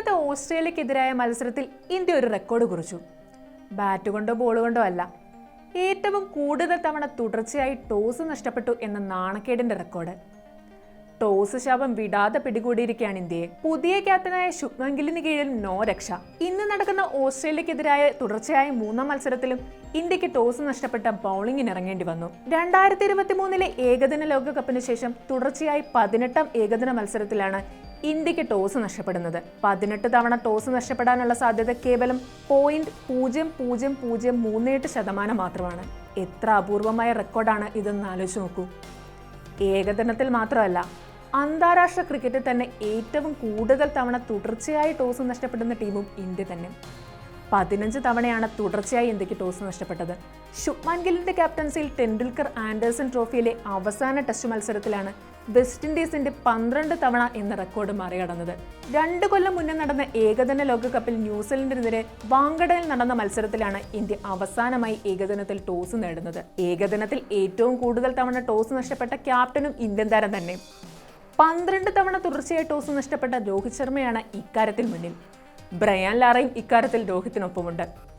ഇന്നത്തെ ഓസ്ട്രേലിയക്കെതിരായ മത്സരത്തിൽ ഇന്ത്യ ഒരു റെക്കോർഡ് കുറിച്ചു. ബാറ്റ് കൊണ്ടോ ബോൾ കൊണ്ടോ അല്ല ഏറ്റവും കൂടുതൽ തവണ തുടർച്ചയായി ടോസ് നഷ്ടപ്പെട്ടു എന്ന നാണക്കേടിന്റെ റെക്കോർഡ് ടോസ് ശാപം വിടാതെ പിടികൂടിയിരിക്കുകയാണ് ഇന്ത്യയെ. പുതിയ ക്യാപ്റ്റനായ ശുഭ്മൻ കീഴിൽ നോ രക്ഷ. ഇന്ന് നടക്കുന്ന ഓസ്ട്രേലിയക്കെതിരായ തുടർച്ചയായ മൂന്നാം മത്സരത്തിലും ഇന്ത്യയ്ക്ക് ടോസ് നഷ്ടപ്പെട്ട ബൗളിംഗിന് ഇറങ്ങേണ്ടി വന്നു. രണ്ടായിരത്തി ഇരുപത്തി മൂന്നിലെ ഏകദിന ലോകകപ്പിന് ശേഷം തുടർച്ചയായി പതിനെട്ടാം ഏകദിന മത്സരത്തിലാണ് ഇന്ത്യയ്ക്ക് ടോസ് നഷ്ടപ്പെടുന്നത്. പതിനെട്ട് തവണ ടോസ് നഷ്ടപ്പെടാനുള്ള സാധ്യത കേവലം പോയിന്റ് പൂജ്യം പൂജ്യം പൂജ്യം മൂന്ന് എട്ട് ശതമാനം മാത്രമാണ്. എത്ര അപൂർവമായ റെക്കോർഡാണ് ഇതെന്ന് ആലോചിച്ച് നോക്കൂ. ഏകദിനത്തിൽ മാത്രമല്ല അന്താരാഷ്ട്ര ക്രിക്കറ്റിൽ തന്നെ ഏറ്റവും കൂടുതൽ തവണ തുടർച്ചയായി ടോസ് നഷ്ടപ്പെടുന്ന ടീമും ഇന്ത്യ തന്നെ. പതിനഞ്ച് തവണയാണ് തുടർച്ചയായി ഇന്ത്യയ്ക്ക് ടോസ് നഷ്ടപ്പെട്ടത്. ശുഭ്മാൻ ഗില്ലിന്റെ ക്യാപ്റ്റൻസിയിൽ ടെൻഡുൽക്കർ ആൻഡേഴ്സൺ ട്രോഫിയിലെ അവസാന ടെസ്റ്റ് മത്സരത്തിലാണ് വെസ്റ്റ് ഇൻഡീസിന്റെ പന്ത്രണ്ട് തവണ എന്ന റെക്കോർഡ് മറികടന്നത്. രണ്ട് കൊല്ലം മുന്നേ നടന്ന ഏകദിന ലോകകപ്പിൽ ന്യൂസിലൻഡിനെതിരെ വാങ്കഡയിൽ നടന്ന മത്സരത്തിലാണ് ഇന്ത്യ അവസാനമായി ഏകദിനത്തിൽ ടോസ് നേടുന്നത്. ഏകദിനത്തിൽ ഏറ്റവും കൂടുതൽ തവണ ടോസ് നഷ്ടപ്പെട്ട ക്യാപ്റ്റനും ഇന്ത്യൻ താരം തന്നെ പന്ത്രണ്ട് തവണ തുടർച്ചയായി ടോസ് നഷ്ടപ്പെട്ട രോഹിത് ശർമ്മയാണ് ഇക്കാര്യത്തിൽ മുന്നിൽ. ബ്രയാൻ ലാറയും ഇക്കാര്യത്തിൽ രോഹിത്തിനൊപ്പമുണ്ട്